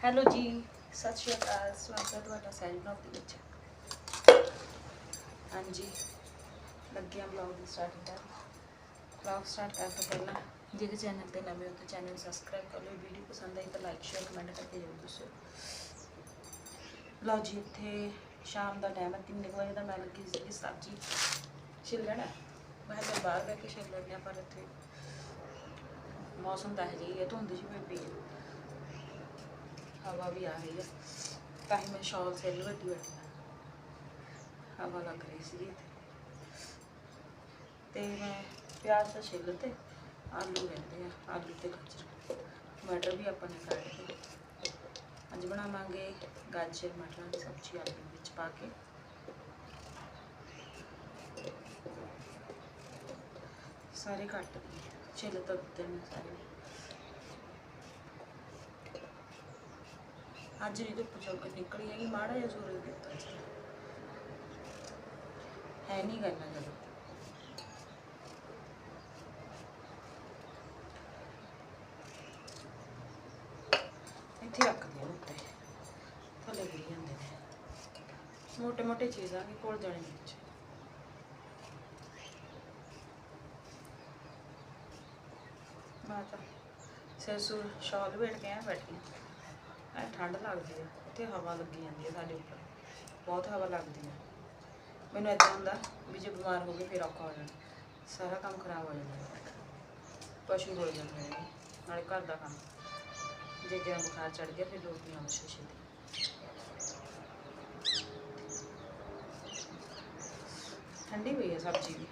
Hello ਜੀ, ਸਤਿ ਸ਼੍ਰੀ ਅਕਾਲ, ਸਵਾਗਤ ਹੈ ਤੁਹਾਡਾ ਸੈਲ ਬਲੌਗ ਦੇ ਵਿੱਚ। ਹਾਂਜੀ, ਲੱਗਿਆ ਬਲੌਗ ਦੀ ਸਟਾਰਟ ਕਰ ਬਲੌਗ ਸਟਾਰਟ ਕਰਨ ਤੋਂ ਪਹਿਲਾਂ ਜਿਹੜੇ ਚੈਨਲ ਤੇ ਨਵੇਂ ਹੋ ਤਾਂ ਚੈਨਲ ਸਬਸਕ੍ਰਾਈਬ ਕਰ ਲਓ। ਵੀਡੀਓ ਪਸੰਦ ਆਈ ਤਾਂ ਲਾਈਕ ਸ਼ੇਅਰ ਕਮੈਂਟ ਕਰਕੇ ਜ਼ਰੂਰ ਦੱਸੋ ਲਓ ਜੀ, ਇੱਥੇ ਸ਼ਾਮ ਦਾ ਟਾਈਮ ਹੈ 3 ਵਜੇ ਦਾ, ਮੈਂ ਲੱਗੀ ਸੀ ਸਬਜ਼ੀ ਛਿੱਲਣ ਮੈਂ ਤਾਂ ਬਾਹਰ ਬੈ ਕੇ ਛਿੱਲ ਲੈਂਦੇ ਹਾਂ, ਪਰ ਇੱਥੇ ਮੌਸਮ ਤਾਂ ਹੈ ਜੀ ਹੈ ਧੁੰਦ ਜਿਹੀ ਪਈ ਪਈ ਹਵਾ ਵੀ ਆ ਰਹੀ ਹੈ। ਤਾਂ ਹੀ ਮੈਂ ਸ਼ਾਲ ਸਿਰ ਵੱਡੀ ਬੈਠੀ ਹਾਂ ਹਵਾ ਲੱਗ ਰਹੀ ਸੀ ਇੱਥੇ। ਤੇ ਮੈਂ ਪਿਆਜ਼ ਤਾਂ ਛਿੱਲ ਤੇ ਆਲੂ ਰਹਿੰਦੇ ਆ, ਆਲੂ ਤੇ ਗਾਜਰ। ਮਟਰ ਵੀ ਆਪਾਂ ਨੇ ਕੱਢ ਕੇ। ਅੱਜ ਬਣਾਵਾਂਗੇ ਗਾਜਰ, ਮਟਰਾਂ ਦੀ ਸਬਜ਼ੀ ਆਲੂ ਵਿੱਚ ਪਾ ਕੇ। ਸਾਰੇ ਕੱਟ ਛਿੱਲ ਤਾਂ ਦਿੱਤੇ ਨੇ ਸਾਰੇ। ਅੱਜ ਨਹੀਂ ਧੁੱਪ ਚੌਕ ਨਿਕਲੀ ਹੈਗੀ, ਮਾੜਾ ਜਿਹਾ ਸੂਰਜ ਦਿੱਤਾ ਸੀ ਹੈ ਨਹੀਂ ਕਰਨਾ ਜਦੋਂ। ਇੱਥੇ ਰੱਖ ਦਿਓ ਉੱਤੇ। ਥੱਲੇ ਗਿਰ ਜਾਂਦੇ ਨੇ। ਮੋਟੇ ਮੋਟੇ ਚੀਜ਼ਾਂ ਵੀ ਕੋਲ ਜਾਣੇ ਵਿੱਚ। ਮਾਤਾ ਸਿਰ ਸੂਰ ਸ਼ਾਲ ਵੇੜ ਕੇ ਆ ਬੈਠੀ ਐ ਠੰਡ ਲੱਗਦੀ ਆ, ਉੱਥੇ ਹਵਾ ਲੱਗੀ ਜਾਂਦੀ ਹੈ ਸਾਡੇ ਉੱਪਰ। ਬਹੁਤ ਹਵਾ ਲੱਗਦੀ ਆ। ਮੈਨੂੰ ਏਦਾਂ ਹੁੰਦਾ ਵੀ ਜੇ ਬਿਮਾਰ ਹੋ ਗਏ ਫਿਰ ਔਖਾ ਹੋ ਜਾਣਾ। ਸਾਰਾ ਕੰਮ ਖਰਾਬ ਹੋ ਜਾਂਦਾ। ਪਸ਼ੂ ਰੁਲ ਜਾਂਦੇ ਨੇ, ਨਾਲੇ ਘਰ ਦਾ ਕੰਮ। ਜੇ ਗਿਆ ਬੁਖਾਰ ਚੜ ਗਿਆ ਫਿਰ ਲੋਕ ਨਾ ਮੁਸ਼ਕਿਲ ਛੇਤੀ ਠੰਡੀ ਹੋਈ ਹੈ ਸਬਜ਼ੀ ਵੀ।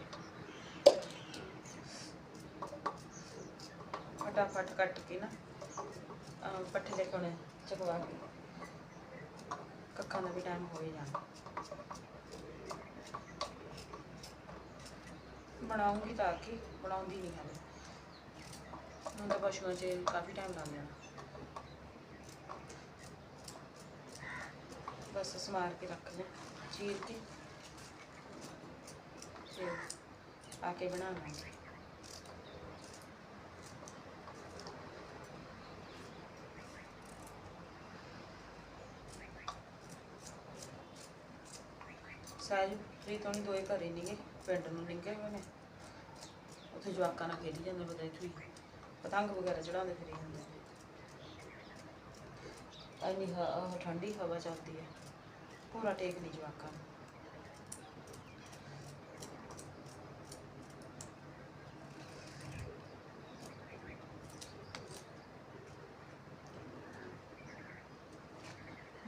ਫਟਾਫਟ ਕੱਟ ਕੇ ਨਾ ਪੱਠੇ ਦੇ ਕੋਣੇ ਚਕਵਾ ਕੇ। ਕੱਖਾਂ ਦਾ ਵੀ ਟਾਈਮ ਹੋ ਹੀ ਜਾਣਾ। ਬਣਾਉਂਗੀ ਤਾਂ ਕਿ ਬਣਾਉਂਦੀ ਨਹੀਂ ਹਾਲੇ ਹੁਣ ਤਾਂ ਪਸ਼ੂਆਂ 'ਚ ਕਾਫੀ ਟਾਈਮ ਲੱਗ ਜਾਣਾ। ਬਸ ਸਮਾਰ ਕੇ ਰੱਖ ਲੈ ਚੀਰ ਕੇ। ਆ ਕੇ ਬਣਾਵਾਂਗੇ। ਸਾਜ ਪ੍ਰੀਤ ਹੋਣੀ ਦੋਏ ਘਰੇ ਨਹੀਂਗੇ ਪਿੰਡ ਨੂੰ ਨਿਕਲੇ ਹੋਏ ਨੇ। ਉੱਥੇ ਜਵਾਕਾਂ ਨਾਲ ਖੇਡੀ ਜਾਂਦੇ ਪਤਾ ਇੱਥੇ ਹੀ। ਪਤੰਗ ਵਗੈਰਾ ਚੜਾਉਂਦੇ ਫਿਰੀ ਜਾਂਦੇ ਇੰਨੀ ਠੰਡੀ ਹਵਾ ਚੱਲਦੀ ਹੈ। ਪੂਰਾ ਟੇਕ ਨਹੀਂ ਜਵਾਕਾਂ ਨੂੰ।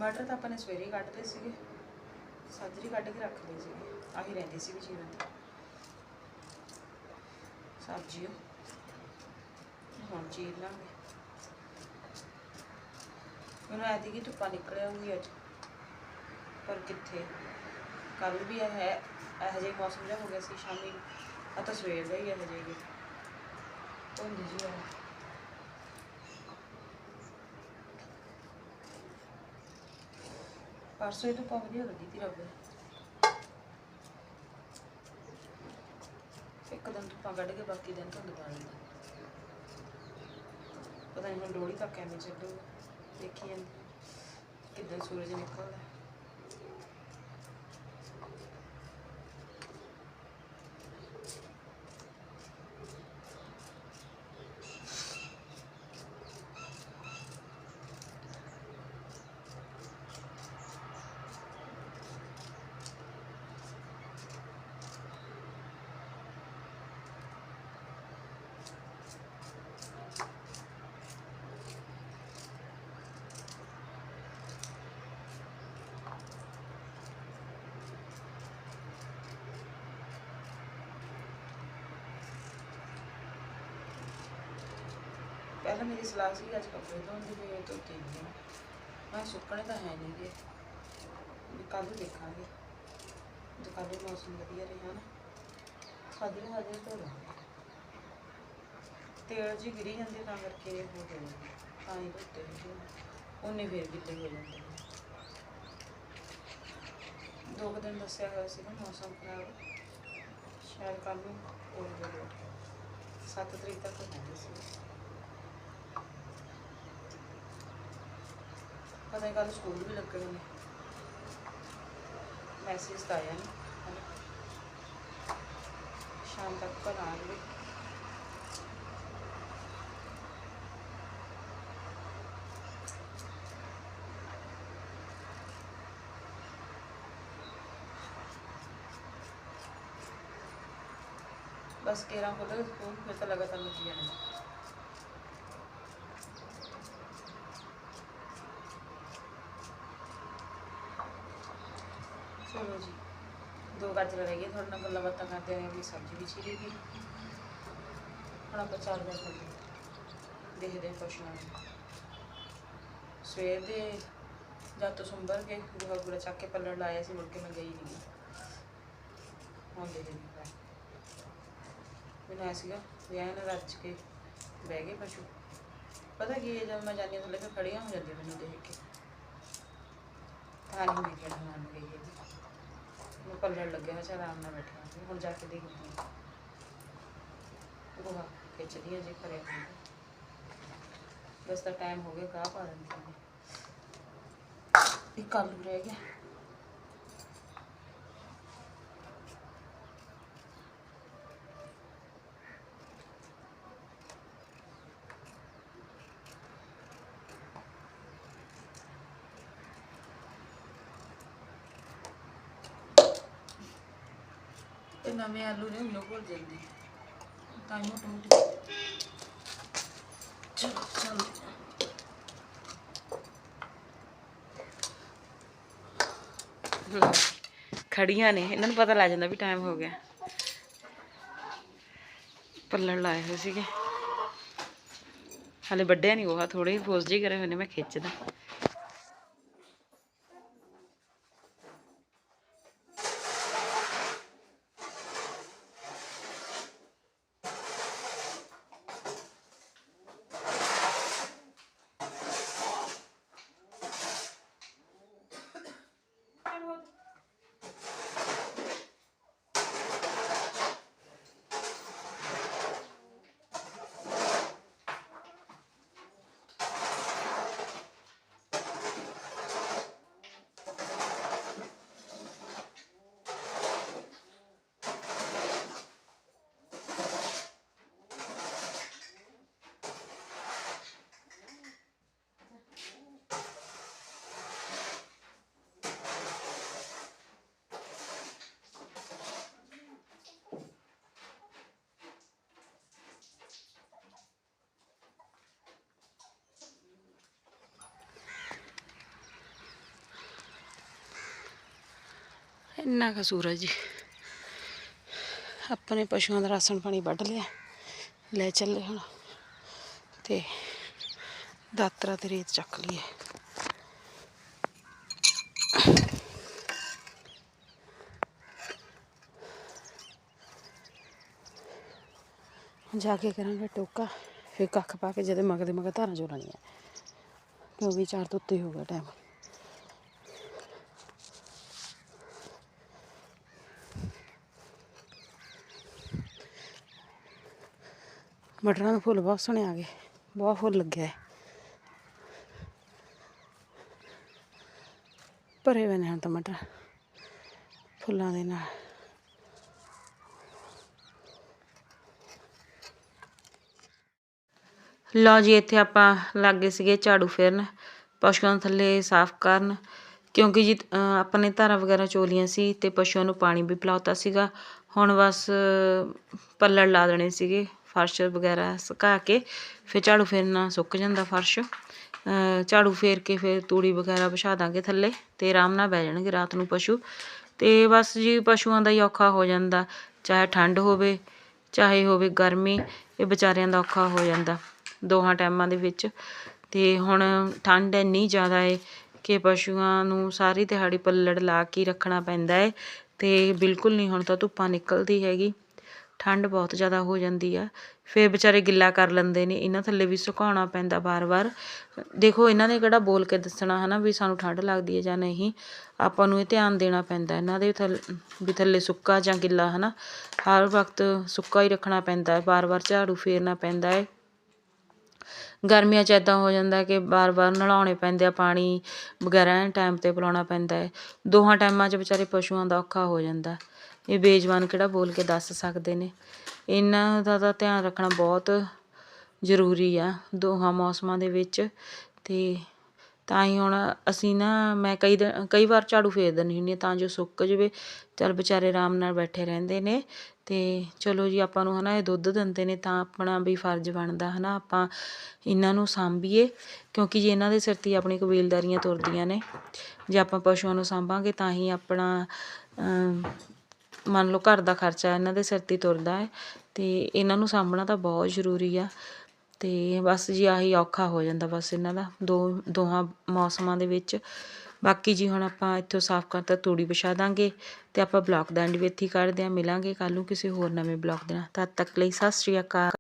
ਮਟਰ ਤਾਂ ਆਪਾਂ ਨੇ ਸਵੇਰੇ ਹੀ ਕੱਢਦੇ ਸੀਗੇ। ਸਾਜਰੀ ਕੱਢ ਕੇ ਰੱਖਦੇ ਲਈ ਸੀਗੀ। ਆਹੀ ਰਹਿੰਦੀ ਸੀ ਵੀ ਜੀਵਨ ਸਬਜ਼ੀ ਹੁਣ ਚੀਰ ਲਾਂਗੇ। ਮੈਨੂੰ ਐਦੀ ਕਿ ਧੁੱਪਾਂ ਨਿਕਲਿਆ ਹੋਈ ਅੱਜ। ਪਰ ਕਿੱਥੇ? ਕੱਲ ਵੀ ਇਹ ਹੈ ਇਹੋ ਜਿਹੇ ਮੌਸਮ ਜਿਹਾ ਹੋ ਗਿਆ ਸੀ, ਸ਼ਾਮੀ। ਆ ਤਾਂ ਸਵੇਰ ਦਾ ਹੀ ਇਹੋ ਜਿਹੇ ਧੁੰਦ ਜੀ ਆ। ਪਰਸੋਂ ਇਹ ਧੁੱਪਾਂ ਵਧੀਆ ਲੱਗੀ ਤੀ ਰੱਬ ਨੇ ਇੱਕ ਦਿਨ ਧੁੱਪਾਂ ਕੱਢ ਕੇ ਬਾਕੀ ਦਿਨ ਧੁੰਦ ਪਾ ਲੈਂਦਾ ਪਤਾ ਨਹੀਂ ਹੁਣ ਲੋਹੜੀ ਤੱਕ ਐਵੇਂ ਚੱਲੂ। ਦੇਖੀ ਜਾਂਦੀ। ਕਿੱਦਾਂ ਸੂਰਜ ਨਿਕਲਦਾ। ਪਹਿਲਾਂ ਮੇਰੀ ਸਲਾਹ ਸੀ ਅੱਜ ਕੱਪੜੇ ਧੋਣ ਦੀ ਵੀ ਧੋਤੇ ਨਹੀਂ ਮੈਂ। ਸੁੱਕਣੇ ਤਾਂ ਹੈ ਨਹੀਂ ਗੇ। ਵੀ ਕੱਲ ਨੂੰ ਦੇਖਾਂਗੇ। ਜੇ ਕੱਲ ਨੂੰ ਮੌਸਮ ਵਧੀਆ ਰਿਹਾ ਨਾ। ਸਾਜਰੇ ਸਾਜਰੇ ਧੋ ਲਾਂਗੇ ਤੇਲ ਜੀ ਗਿਰੀ ਜਾਂਦੀ ਤਾਂ ਕਰਕੇ ਇਹ ਹੋ ਗਿਆ ਤਾਂ ਹੀ ਧੋਤੇ ਨਹੀਂ ਉਹਨੇ ਫੇਰ ਗਿੱਲੇ ਹੋ ਜਾਂਦੇ ਦੋ ਕੁ ਦਿਨ ਦੱਸਿਆ ਹੋਇਆ ਸੀਗਾ ਮੌਸਮ ਖਰਾਬ। ਸ਼ਾਇਦ ਕੱਲ ਨੂੰ ਹੋ ਜਾਵੇ। 7 ਤਰੀਕ ਤੱਕ ਕਹਿੰਦੇ ਸੀ। ਪਤਾ ਨਹੀਂ ਕੱਲ ਸਕੂਲ ਵੀ ਲੱਗਣੇ ਨੇ ਮੈਸੇਜ ਤਾਂ ਆਇਆ ਨਹੀਂ ਸ਼ਾਮ ਤੱਕ ਤਾਂ ਆ ਜਾਵੇ। ਬਸ ਕੇਰਾਂ ਖੋਲ੍ਹੇ ਸਕੂਲ ਫਿਰ ਤਾਂ ਲਗਾਤਾਰ ਲੱਗੀ ਚਲੋ ਜੀ। ਦੋ ਗਾਜਰ ਰਹਿ ਗਏ ਤੁਹਾਡੇ ਨਾਲ ਗੱਲਾਂ ਬਾਤਾਂ ਕਰਦੇ ਰਹੇ ਵੀ ਸਬਜ਼ੀ ਵੀ ਚੀਰੀ ਗਈ। ਹੁਣ ਆਪਾਂ ਚੱਲਦੇ ਹਾਂ। ਦੇਖਦੇ ਹਾਂ ਪਸ਼ੂਆਂ ਨੂੰ। ਸਵੇਰ ਦੇ ਜਦ ਤੋਂ ਸੁੰਬਰ ਕੇ, ਗੁਹਾ ਗੁੜਾ ਚੱਕ ਕੇ ਪੱਲੜ ਲਾਇਆ ਸੀ, ਮੁੜ ਕੇ ਮੈਂ ਗਈ ਨਹੀਂ ਹੁਣ ਦੇਖਦੇ ਹਾਂ। ਮੈਨੂੰ ਐ ਸੀਗਾ ਵੀ ਨਾਲ ਰੱਜ ਕੇ ਬਹਿ ਗਏ ਪਸ਼ੂ। ਪਤਾ ਕੀ ਹੈ, ਜਦ ਮੈਂ ਜਾਂਦੀ ਹਾਂ ਥੱਲੇ, ਫਿਰ ਖੜੀਆਂ ਹੋ ਜਾਂਦੀਆਂ ਮੈਨੂੰ ਦੇਖ ਕੇ। ਤਾਂ ਨਹੀਂ ਮੇਰੀ ਅਠਾਣ ਨੂੰ ਗਈ ਹੈਗੀ ਲੱਗਿਆ ਹੋਇਆ ਸੀ ਆਰਾਮ ਨਾਲ ਬੈਠਾ ਸੀ। ਹੁਣ ਜਾ ਕੇ ਦੇਖਦੀ ਹਾਂ ਗੋਹਾ ਖਿੱਚਦੀਆਂ ਜੇ ਕਰਿਆ ਬਸ ਤਾਂ ਟਾਈਮ ਹੋ ਗਿਆ ਕਾਹ ਪਾ ਦਿੰਦੀ ਹਾਂ ਇੱਕ ਆਲੂ ਰਹਿ ਗਿਆ। ਤੇ ਨਵੇਂ ਆਲੂ ਨੇ ਉਹਨੂੰ ਭੁੱਲ ਜਾਂਦੇ। ਤਾਂ ਹੀ ਮੋਟੇ ਮੋਟੇ ਚਲੋ ਖੜੀਆਂ ਨੇ, ਇਹਨਾਂ ਨੂੰ ਪਤਾ ਲੱਗ ਜਾਂਦਾ ਵੀ ਟਾਈਮ ਹੋ ਗਿਆ। ਪੱਲਣ ਲਾਏ ਹੋਏ ਸੀਗੇ। ਹਾਲੇ ਵੱਡਿਆ ਨਹੀਂ ਉਹ ਥੋੜੇ ਫੋਸ ਜੀ ਕਰੇ ਹੋਏ ਨੇ ਮੈਂ ਖਿੱਚਦਾ। ਇੰਨਾ ਕੁ ਸੂਰਜ। ਜੀ ਆਪਣੇ ਪਸ਼ੂਆਂ ਦਾ ਰਾਸ਼ਨ ਪਾਣੀ ਵੱਢ ਲਿਆ। ਲੈ ਚੱਲੇ ਹੁਣ। ਤੇ ਦਾਤਰਾ ਤੇ ਰੇਤ ਚੱਕ ਲਈਏ। ਜਾ ਕੇ ਕਰਾਂਗੇ ਟੋਕਾ। ਫਿਰ ਕੱਖ ਪਾ ਕੇ ਜਦੇ ਮਗਦੇ ਮਗਰ ਧਾਰਾਂ ਚੋਣੀਆਂ ਕਿਉਂਕਿ ਚਾਰ ਤੋਂ ਉੱਤੇ ਹੋ ਗਿਆ ਟਾਈਮ ਮਟਰਾਂ ਦੇ ਫੁੱਲ ਬਹੁਤ ਸੋਹਣੇ ਆ ਗਏ, ਬਹੁਤ ਫੁੱਲ ਲੱਗਿਆ ਹੈ ਭਰੇ ਹੋਏ ਨੇ ਹੁਣ ਤਾਂ ਮਟਰ, ਫੁੱਲਾਂ ਦੇ ਨਾਲ। ਲਓ ਜੀ, ਇੱਥੇ ਆਪਾਂ ਲੱਗੇ ਸੀਗੇ ਝਾੜੂ ਫੇਰਨ, ਪਸ਼ੂਆਂ ਨੂੰ ਥੱਲੇ ਸਾਫ਼ ਕਰਨ, ਕਿਉਂਕਿ ਜੀ ਆਪਾਂ ਨੇ ਧਾਰਾਂ ਵਗੈਰਾ ਚੋਲੀਆਂ ਸੀ ਤੇ ਪਸ਼ੂਆਂ ਨੂੰ ਪਾਣੀ ਵੀ ਪਿਲਾਉਤਾ ਸੀਗਾ। ਹੁਣ ਬਸ ਪੱਲੜ ਲਾ ਦੇਣੇ ਸੀਗੇ। ਫਰਸ਼ ਵਗੈਰਾ ਸੁਕਾ ਕੇ ਫਿਰ ਝਾੜੂ ਫੇਰਨਾ ਸੁੱਕ ਜਾਂਦਾ ਫਰਸ਼। ਝਾੜੂ ਫੇਰ ਕੇ ਫਿਰ ਤੂੜੀ ਵਗੈਰਾ ਵਿਛਾ ਦਾਂਗੇ ਥੱਲੇ ਤੇ ਆਰਾਮ ਨਾਲ ਬਹਿ ਜਾਣਗੇ ਰਾਤ ਨੂੰ ਪਸ਼ੂ। ਤੇ ਬਸ ਜੀ ਪਸ਼ੂਆਂ ਦਾ ਹੀ ਔਖਾ ਹੋ ਜਾਂਦਾ, ਚਾਹੇ ਠੰਡ ਹੋਵੇ, ਚਾਹੇ ਹੋਵੇ ਗਰਮੀ, ਇਹ ਵਿਚਾਰਿਆਂ ਦਾ ਔਖਾ ਹੋ ਜਾਂਦਾ ਦੋਹਾਂ ਟਾਈਮਾਂ ਦੇ ਵਿੱਚ। ਤੇ ਹੁਣ ਠੰਡ ਇੰਨੀ ਜ਼ਿਆਦਾ ਏ ਕਿ ਪਸ਼ੂਆਂ ਨੂੰ ਸਾਰੀ ਦਿਹਾੜੀ ਪੱਲੜ ਲਾ ਕੇ ਰੱਖਣਾ ਪੈਂਦਾ ਏ ਤੇ ਬਿਲਕੁਲ ਨਹੀਂ ਹੁਣ ਤਾਂ ਧੁੱਪਾਂ ਨਿਕਲਦੀ ਹੈਗੀ। ਠੰਡ ਬਹੁਤ ਜ਼ਿਆਦਾ ਹੋ ਜਾਂਦੀ ਆ। ਫਿਰ ਵਿਚਾਰੇ ਗਿੱਲਾ ਕਰ ਲੈਂਦੇ ਨੇ, ਇਹਨਾਂ ਥੱਲੇ ਵੀ ਸੁਕਾਉਣਾ ਪੈਂਦਾ ਵਾਰ-ਵਾਰ। ਦੇਖੋ, ਇਹਨਾਂ ਨੇ ਕਿਹੜਾ ਬੋਲ ਕੇ ਦੱਸਣਾ ਹਨਾ ਵੀ ਸਾਨੂੰ ਠੰਡ ਲੱਗਦੀ ਹੈ ਜਾਂ ਨਹੀਂ। ਆਪਾਂ ਨੂੰ ਇਹ ਧਿਆਨ ਦੇਣਾ ਪੈਂਦਾ, ਇਹਨਾਂ ਦੇ ਥੱਲੇ, ਵੀ ਥੱਲੇ ਸੁੱਕਾ ਜਾਂ ਗਿੱਲਾ ਹਨਾ। ਹਰ ਵਕਤ ਸੁੱਕਾ ਹੀ ਰੱਖਣਾ ਪੈਂਦਾ ਹੈ ਵਾਰ-ਵਾਰ ਝਾੜੂ ਫੇਰਨਾ ਪੈਂਦਾ ਹੈ ਗਰਮੀਆਂ 'ਚ ਇੱਦਾਂ ਹੋ ਜਾਂਦਾ ਕਿ ਬਾਰ-ਬਾਰ ਨਲਾਉਣੇ ਪੈਂਦੇ ਆ, ਪਾਣੀ ਵਗੈਰਾ ਟਾਈਮ 'ਤੇ ਪਿਲਾਉਣਾ ਪੈਂਦਾ ਹੈ ਦੋਹਾਂ ਟਾਈਮਾਂ 'ਚ ਵਿਚਾਰੇ ਪਸ਼ੂਆਂ ਦਾ ਔਖਾ ਹੋ ਜਾਂਦਾ। ਇਹ ਬੇਜ਼ਬਾਨ ਕਿਹੜਾ ਬੋਲ ਕੇ ਦੱਸ ਸਕਦੇ ਨੇ। ਇਹਨਾਂ ਦਾ ਤਾਂ ਧਿਆਨ ਰੱਖਣਾ ਬਹੁਤ ਜ਼ਰੂਰੀ ਆ ਦੋਹਾਂ ਮੌਸਮਾਂ ਦੇ ਵਿੱਚ ਅਤੇ ਤਾਂ ਹੀ ਹੁਣ ਅਸੀਂ ਨਾ ਮੈਂ ਕਈ ਦਿਨ, ਕਈ ਵਾਰ ਝਾੜੂ ਫੇਰ ਦਿੰਦੀ ਹੁੰਦੀ ਹਾਂ ਤਾਂ ਜੋ ਸੁੱਕ ਜਾਵੇ। ਚੱਲ ਵਿਚਾਰੇ ਆਰਾਮ ਨਾਲ ਬੈਠੇ ਰਹਿੰਦੇ ਨੇ ਅਤੇ ਚਲੋ ਜੀ ਆਪਾਂ ਨੂੰ ਹੈ ਨਾ ਇਹ ਦੁੱਧ ਦਿੰਦੇ ਨੇ ਤਾਂ ਆਪਣਾ ਵੀ ਫਰਜ਼ ਬਣਦਾ ਹੈ ਨਾ ਆਪਾਂ ਇਹਨਾਂ ਨੂੰ ਸਾਂਭੀਏ ਕਿਉਂਕਿ ਜੇ ਇਹਨਾਂ ਦੇ ਸਿਰ 'ਤੇ ਆਪਣੀ ਕਬੀਲਦਾਰੀਆਂ ਤੁਰਦੀਆਂ ਨੇ, ਜੇ ਆਪਾਂ ਪਸ਼ੂਆਂ ਨੂੰ ਸਾਂਭਾਂਗੇ ਤਾਂ ਹੀ ਆਪਣਾ ਮੰਨ ਲਓ ਘਰ ਦਾ ਖਰਚਾ ਇਹਨਾਂ ਦੇ ਸਿਰ 'ਤੇ ਤੁਰਦਾ ਹੈ ਅਤੇ ਇਹਨਾਂ ਨੂੰ ਸਾਂਭਣਾ ਤਾਂ ਬਹੁਤ ਜ਼ਰੂਰੀ ਆ। ਅਤੇ ਬਸ ਜੀ ਆਹੀ ਔਖਾ ਹੋ ਜਾਂਦਾ ਬਸ ਇਹਨਾਂ ਦਾ, ਦੋ, ਦੋਹਾਂ ਮੌਸਮਾਂ ਦੇ ਵਿੱਚ। ਬਾਕੀ ਜੀ ਹੁਣ ਆਪਾਂ ਇੱਥੋਂ ਸਾਫ਼ ਕਰਤਾ ਤੂੜੀ ਵਿਛਾ ਦਾਂਗੇ ਅਤੇ ਆਪਾਂ ਬਲੌਕ ਦਾ ਐਂਡ ਵੀ ਇੱਥੇ ਹੀ ਕਰਦੇ ਹਾਂ, ਮਿਲਾਂਗੇ। ਕੱਲ੍ਹ ਨੂੰ ਕਿਸੇ ਹੋਰ ਨਵੇਂ ਬਲੌਗ ਦੇ ਨਾਲ। ਤਦ ਤੱਕ ਲਈ ਸਤਿ ਸ਼੍ਰੀ ਅਕਾਲ।